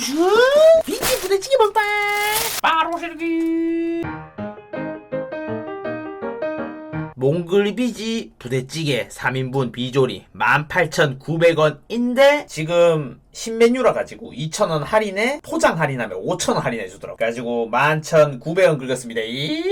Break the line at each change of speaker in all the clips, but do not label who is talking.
슈슈 비지 부대찌개 먹방 바로 시르기. 몽골 비지 부대찌개 3인분 비조리 18,900원인데 지금 신메뉴라 가지고 2,000원 할인에 포장 할인하면 5,000원 할인해 주더라고. 가지고 11,900원 긁었습니다. 이?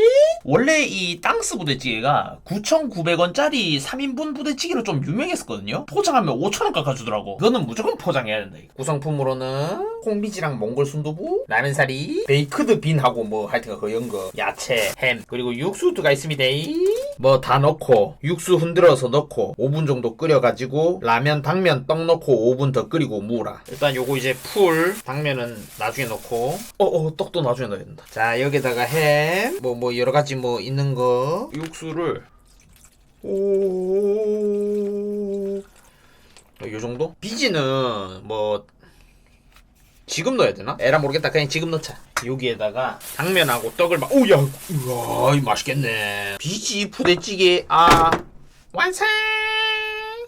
원래 이 땅스 부대찌개가 9,900원짜리 3인분 부대찌개로 좀 유명했었거든요. 포장하면 5,000원 깎아 주더라고. 그거는 무조건 포장해야 된다. 이거. 구성품으로는 콩비지랑 몽골 순두부, 라면사리, 베이크드 빈하고 뭐 하여튼 그 연거, 야채, 햄, 그리고 육수가 있습니다. 뭐 다 넣고 육수 흔들어서 넣고 5분 정도 끓여 가지고 라면, 당면, 떡 넣고 5분 더 끓이고 무 라. 일단 요거 이제 풀 당면은 나중에 넣고 어어 떡도 나중에 넣어야 된다. 자 여기다가 햄, 뭐 뭐 여러 가지 뭐 있는 거 육수를 오. 요 정도? 비지는 뭐 지금 넣어야 되나? 에라 모르겠다. 그냥 지금 넣자. 여기에다가 당면하고 떡을 막, 오야, 우와, 이 맛있겠네. 비지 부대찌개, 아, 완성!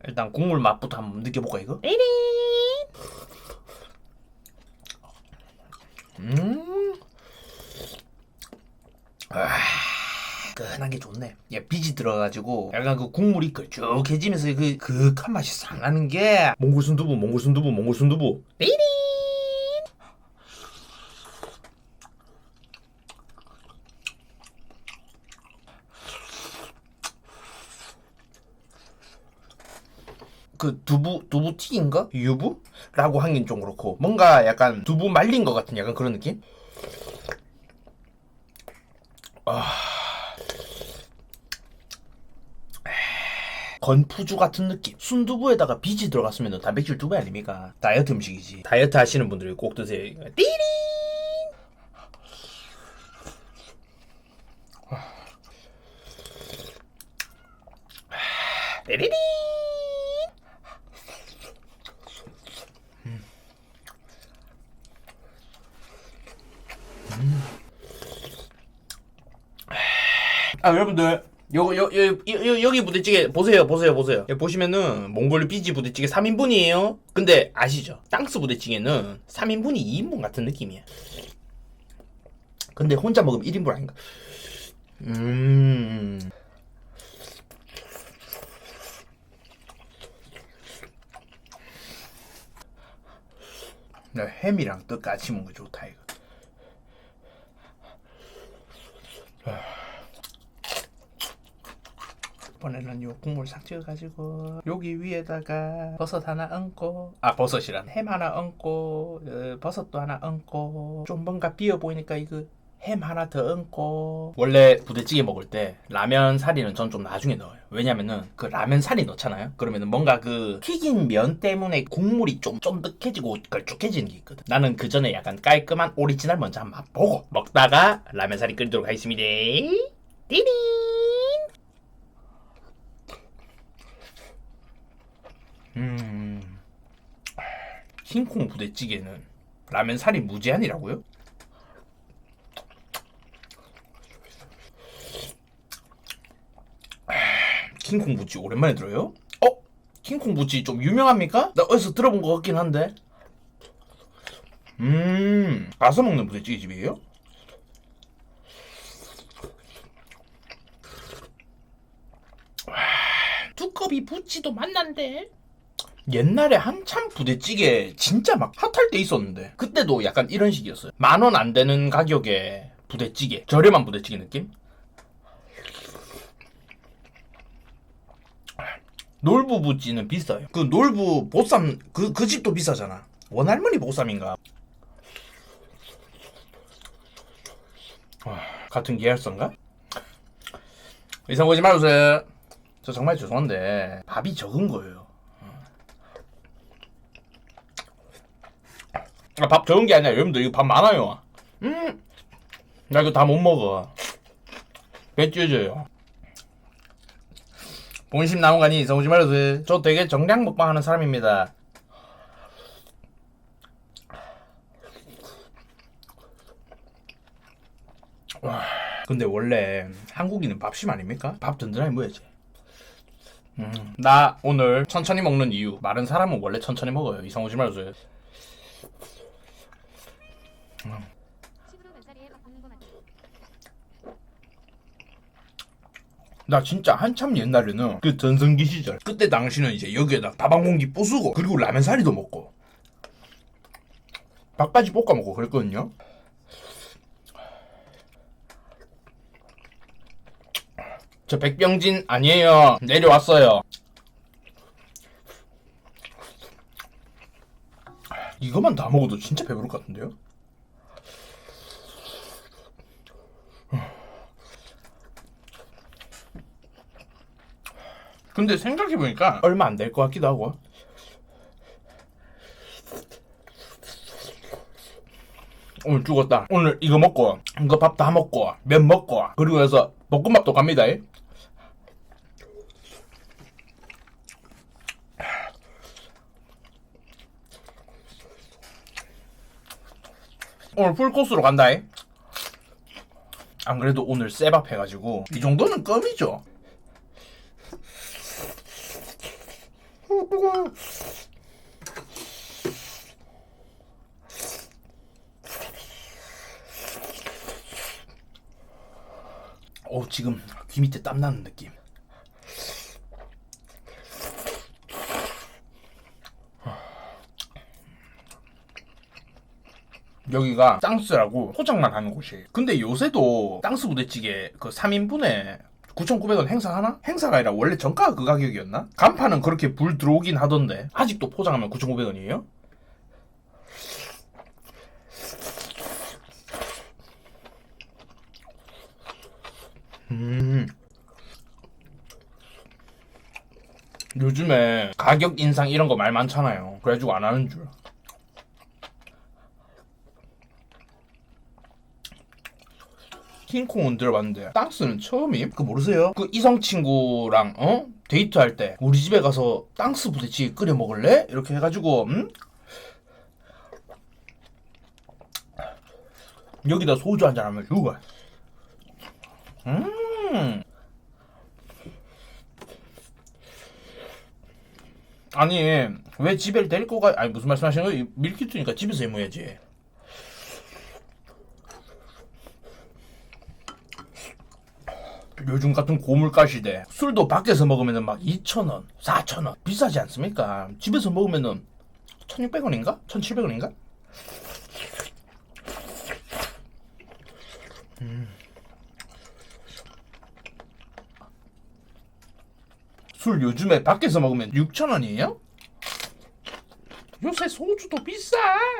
일단 국물 맛부터 한번 느껴볼까, 이거? 음. 아, 끈한 게 좋네. 야, 비지 들어가지고 약간 그 국물이 걸쭉해지면서 그 그한 맛이 싹 나는 게 몽골 순두부, 몽골 순두부, 몽골 순두부. 띠리. 그 두부 두부 튀긴가 유부 라고 하긴 좀 그렇고 뭔가 약간 두부 말린 것 같은 약간 그런 느낌. 아 건푸주 같은 느낌. 순두부에다가 비지 들어갔으면 단백질 두 배 아닙니까? 다이어트 음식이지. 다이어트 하시는 분들이 꼭 드세요. 띠리. 아 여러분들 요거 여기 부대찌개 보세요 보세요 보세요. 여기 보시면은 몽골 비지 부대찌개 3인분이에요. 근데 아시죠? 땅스 부대찌개는 3인분이 2인분 같은 느낌이야. 근데 혼자 먹으면 1인분 아닌가? 음. 나 햄이랑 떡 같이 먹는 거 좋다 이거 이번에는 요 국물 싹 찍어가지고 여기 위에다가 버섯 하나 얹고 아 버섯이란. 햄 하나 얹고 어, 버섯도 하나 얹고 좀 뭔가 비어 보이니까 이거 햄 하나 더 얹고. 원래 부대찌개 먹을 때 라면 사리는 전 좀 나중에 넣어요. 왜냐면은 그 라면 사리 넣잖아요. 그러면은 뭔가 그 튀긴 면 때문에 국물이 좀 쫀득해지고 걸쭉해지는 게 있거든. 나는 그 전에 약간 깔끔한 오리지널 먼저 한번 맛보고 먹다가 라면 사리 끓이도록 하겠습니다. 띠링 음. 흰콩 부대찌개는 라면 살이 무제한이라고요? 킹콩 부찌 오랜만에 들어요? 어? 킹콩 부찌 좀 유명합니까? 나 어디서 들어본 것 같긴 한데. 음, 가서 먹는 부대찌개 집이에요? 두꺼비 부찌도 만난대. 옛날에 한참 부대찌개 진짜 막 핫할 때 있었는데 그때도 약간 이런 식이었어요. 만 원 안 되는 가격에 부대찌개 저렴한 부대찌개 느낌? 놀부 부찌는 비싸요. 그 놀부 보쌈 그, 그 집도 비싸잖아. 원할머니 보쌈인가? 와, 같은 계열사인가? 이상 보지 말아주세요. 저 정말 죄송한데 밥이 적은 거예요 밥 적은 게 아니라 여러분들 이거 밥 많아요. 음, 나 이거 다 못 먹어. 배 찢어져요. 본심 거니 이상 오지 말아주세요. 저 되게 정량 먹방 하는 사람입니다. 와, 근데 원래 한국인은 밥심 아닙니까? 밥 든든하게 먹어야지. 음, 나 오늘 천천히 먹는 이유. 마른 사람은 원래 천천히 먹어요. 이상 오지 말아주세요.
나 진짜 한참 옛날에는 그 전성기 시절 그때 당시는 이제 여기에다 밥한 공기 부수고 그리고 라면 사리도 먹고 밥까지 볶아 먹고 그랬거든요. 저 백병진 아니에요. 내려왔어요. 이거만 다 먹어도 진짜 배부를 것 같은데요? 근데 생각해보니까 얼마 안 될 것 같기도 하고. 오늘 죽었다. 오늘 이거 먹고 이거 밥 다 먹고 면 먹고 그리고 해서 볶음밥도 갑니다. 오늘 풀코스로 간다. 안 그래도 오늘 쎄밥 해가지고 이 정도는 껌이죠 어 지금 귀 밑에 땀 나는 느낌. 여기가 땅스라고 포장만 하는 곳이에요. 근데 요새도 땅스 부대찌개 그 3인분에 9,900원 행사하나? 행사가 아니라 원래 정가가 그 가격이었나? 간판은 그렇게 불 들어오긴 하던데 아직도 포장하면 9,900원이에요? 음. 요즘에 가격 인상 이런 거 말 많잖아요. 그래가지고 안 하는 줄. 킹콩은 들어봤는데 땅스는 처음임? 그 모르세요? 그 이성 친구랑 어 데이트할 때 우리 집에 가서 땅스 부대찌개 끓여 먹을래? 이렇게 해가지고 음? 여기다 소주 한잔 하면 죽어. 음. 아니 왜 집에 데리고 가? 아니 무슨 말씀하시는 거예요? 밀키트니까 집에서 해먹어야지. 요즘 같은 고물가 시대 술도 밖에서 먹으면 막 2,000원, 4,000원 비싸지 않습니까? 집에서 먹으면은 1,600원인가? 1,700원인가? 술 요즘에 밖에서 먹으면 6,000원이에요? 요새 소주도 비싸.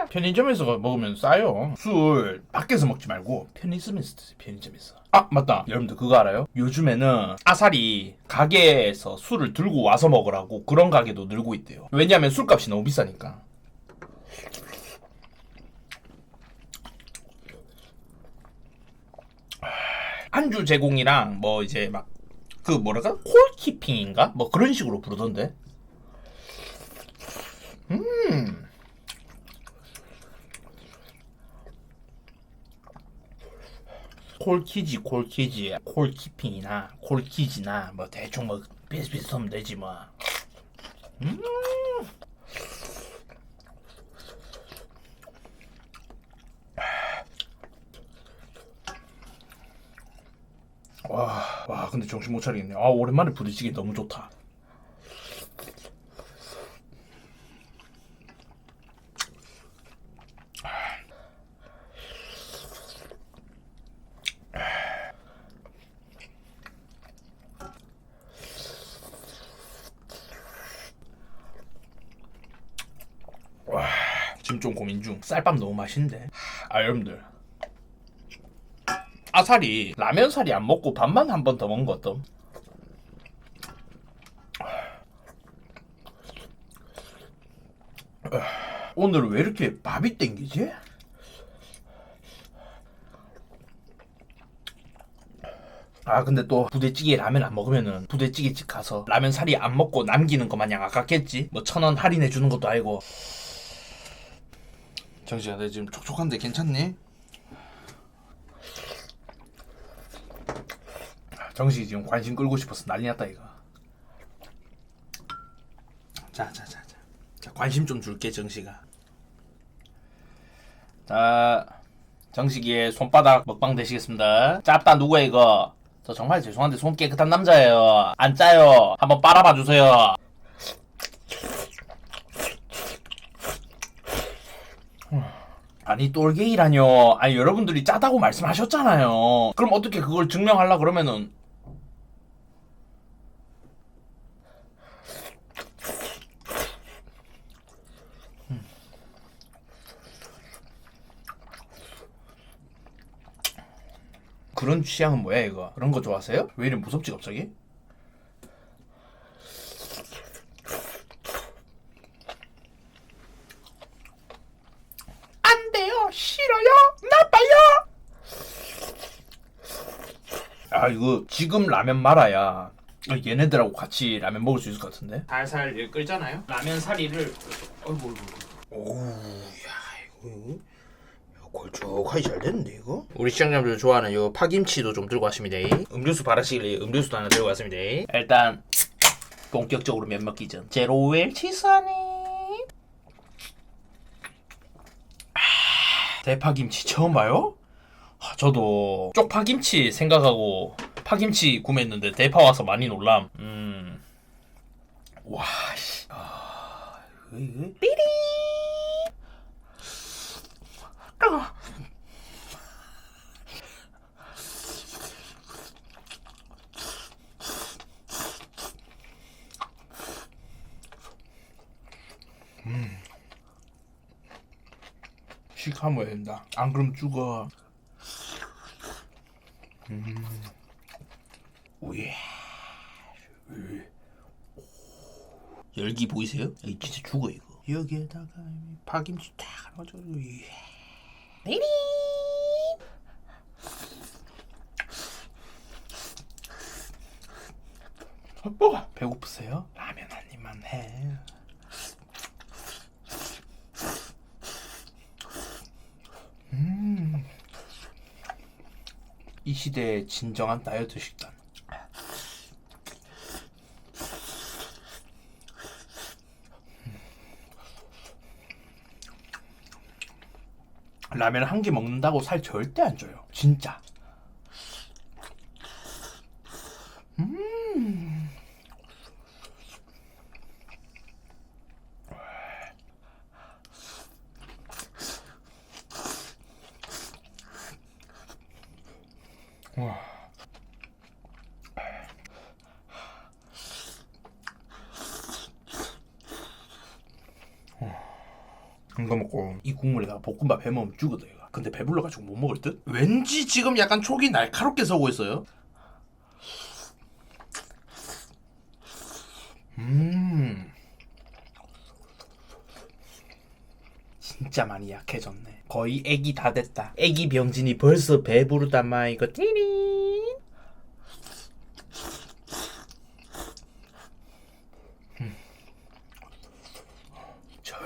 편의점에서 먹으면 싸요. 술 밖에서 먹지 말고 편의점에서 드세요. 편의점에서. 아 맞다. 여러분들 그거 알아요? 요즘에는 아사리 가게에서 술을 들고 와서 먹으라고 그런 가게도 늘고 있대요. 왜냐하면 술값이 너무 비싸니까. 안주 제공이랑 뭐 이제 막 그 뭐랄까 콜키핑인가 뭐 그런 식으로 부르던데. 음. 콜키지 콜키지 콜키핑이나 콜키지나 뭐 대충 뭐 비슷비슷하면 되지 뭐. 음. 와, 와, 근데 정신 못 차리겠네. 아, 오랜만에 부대찌개 너무 좋다. 와, 지금 좀 고민 중. 쌀밥 너무 맛있는데. 아, 여러분들. 아사리 라면 사리 안 먹고 밥만 한 번더거 어떤? 오늘 왜 이렇게 밥이 땡기지? 아 근데 또 부대찌개 라면 안 먹으면은 부대찌개 집 가서 라면 사리 안 먹고 남기는 거 마냥 아깝겠지? 뭐 천 원 할인해 주는 것도 아니고 정시야 내 지금 촉촉한데 괜찮니? 정식이 지금 관심 끌고 싶어서 난리 났다 이거. 자, 자, 자, 자. 자, 관심 좀 줄게 정식아. 자, 정식이의 손바닥 먹방 되시겠습니다. 짭다 누구야 이거? 저 정말 죄송한데 손 깨끗한 남자예요. 안 짜요. 한번 빨아봐 주세요. 아니 똘게이라뇨. 아니 여러분들이 짜다고 말씀하셨잖아요. 그럼 어떻게 그걸 증명하려 그러면은 그런 취향은 뭐야 이거? 그런 거 좋아하세요? 왜 이리 무섭지 갑자기? 안 돼요 싫어요 나빠요 아 이거 지금 라면 말아야 얘네들하고 같이 라면 먹을 수 있을 것 같은데 살살 끓잖아요 라면 사리를 어이구 어이구 오야 이거 걸쭉하게 잘 됐는데 이거? 우리 시청자분들 좋아하는 요 파김치도 좀 들고 왔습니다. 음료수 바라시길래 음료수도 하나 들고 왔습니다. 일단 본격적으로 면 먹기 전 제로웰 치사네. 아, 대파김치 처음 봐요? 아, 저도 쪽파김치 생각하고 파김치 구매했는데 대파 와서 많이 놀람. 음. 와 씨. 아, 삐리. 아. 음. 식하면 된다. 안 그럼 죽어. 음. 오예. 으. 열기 보이세요? 이 진짜 죽어 이거. 여기에다가 파김치 탁 넣어줘. 예. 베이비. 뭐가 배고프세요? 라면 한 입만 해. 음. 이 시대의 진정한 다이어트 식단. 라면 한개 먹는다고 살 절대 안 쪄요. 진짜. 음. 와. 이거 먹고 이 국물에다가 볶음밥 해 먹으면 죽어도 얘가. 근데 배불러가지고 못 먹을 듯? 왠지 지금 약간 촉이 날카롭게 서고 있어요. 음. 진짜 많이 약해졌네. 거의 애기 다 됐다. 애기 병진이 벌써 배부르단 마 이거 띠리.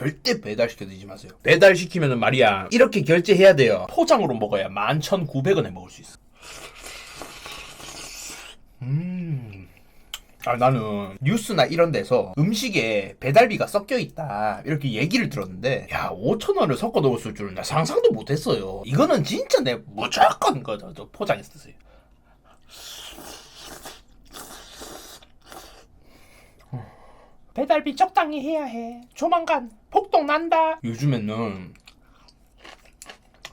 절대 배달시켜 드지 마세요. 배달시키면은 말이야. 이렇게 결제해야 돼요. 포장으로 먹어야 11,900원에 먹을 수 있어. 음. 아, 나는 뉴스나 이런 데서 음식에 배달비가 섞여 있다. 이렇게 얘기를 들었는데, 야, 5,000원을 섞어 넣었을 줄은 나 상상도 못 했어요. 이거는 진짜 내 무조건 포장해서 드세요. 배달비 적당히 해야 해. 조만간 폭동 난다. 요즘에는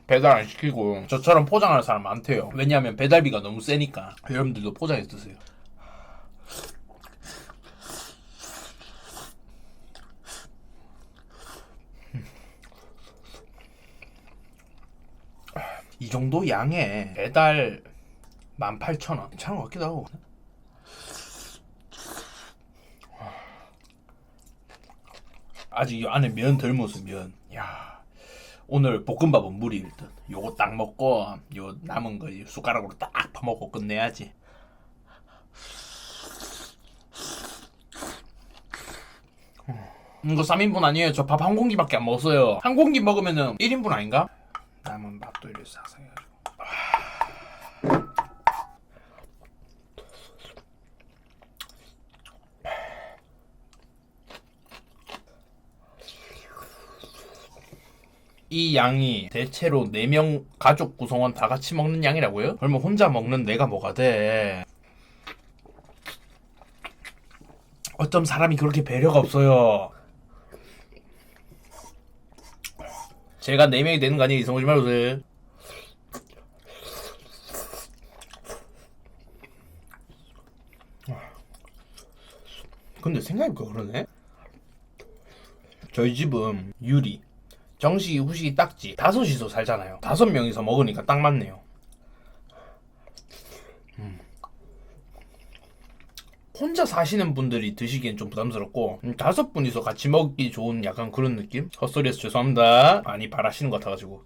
배달 안 시키고 저처럼 포장하는 사람 많대요. 왜냐하면 배달비가 너무 세니까. 여러분들도 포장해서 드세요. 이 정도 양에 배달 18,000원. 괜찮은 것 같기도 하고. 아직 이 안에 면덜 먹었어 면. 야 오늘 볶음밥은 물이 일단. 요거 딱 먹고 요 남은 거 숟가락으로 딱 퍼먹고 끝내야지. 음, 이거 3인분 아니에요. 저 밥 한 공기밖에 안 먹었어요. 한 공기 먹으면은 1인분 아닌가? 남은 밥도 이렇게 해 이 양이 대체로 4명 가족 구성원 다 같이 먹는 양이라고요? 그러면 혼자 먹는 내가 뭐가 돼? 어쩜 사람이 그렇게 배려가 없어요. 제가 4명이 되는 거 아니에요? 이성 오지 말으세요. 근데 생각해보니까 그러네. 저희 집은 유리, 정식이, 후식이, 딱지 다섯이서 살잖아요. 다섯 명이서 먹으니까 딱 맞네요. 음. 혼자 사시는 분들이 드시기엔 좀 부담스럽고 음, 다섯 분이서 같이 먹기 좋은 약간 그런 느낌? 헛소리해서 죄송합니다. 많이 바라시는 것 같아가지고.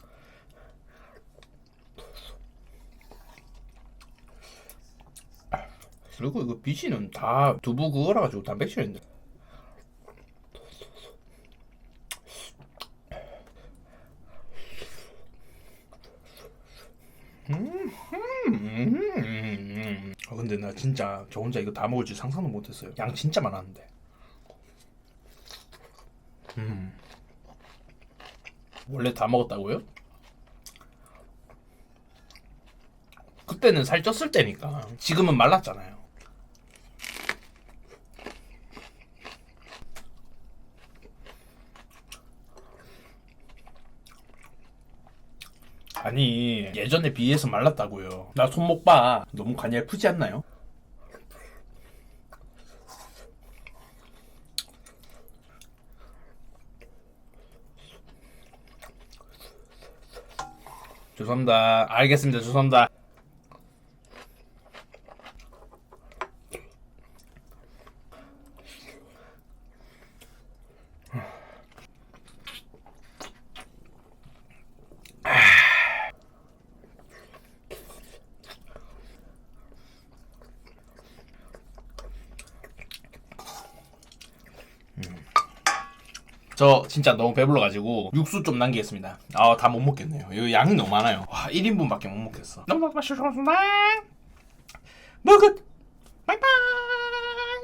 그리고 이거 비지는 다 두부 그거라 가지고 단백질인데. 음. 아 근데 나 진짜 저 혼자 이거 다 먹을 줄 상상도 못했어요. 양 진짜 많았는데. 음. 원래 다 먹었다고요? 그때는 살쪘을 때니까. 지금은 말랐잖아요. 아니 예전에 비해서 말랐다고요. 나 손목 봐. 너무 간이 아프지 않나요? 죄송합니다. 알겠습니다. 죄송합니다. 저 진짜 너무 배불러가지고 육수 좀 남기겠습니다. 아, 다 못 먹겠네요. 이거 양이 너무 많아요. 와, 1인분밖에 못 먹겠어. 너무 맛있었습니다.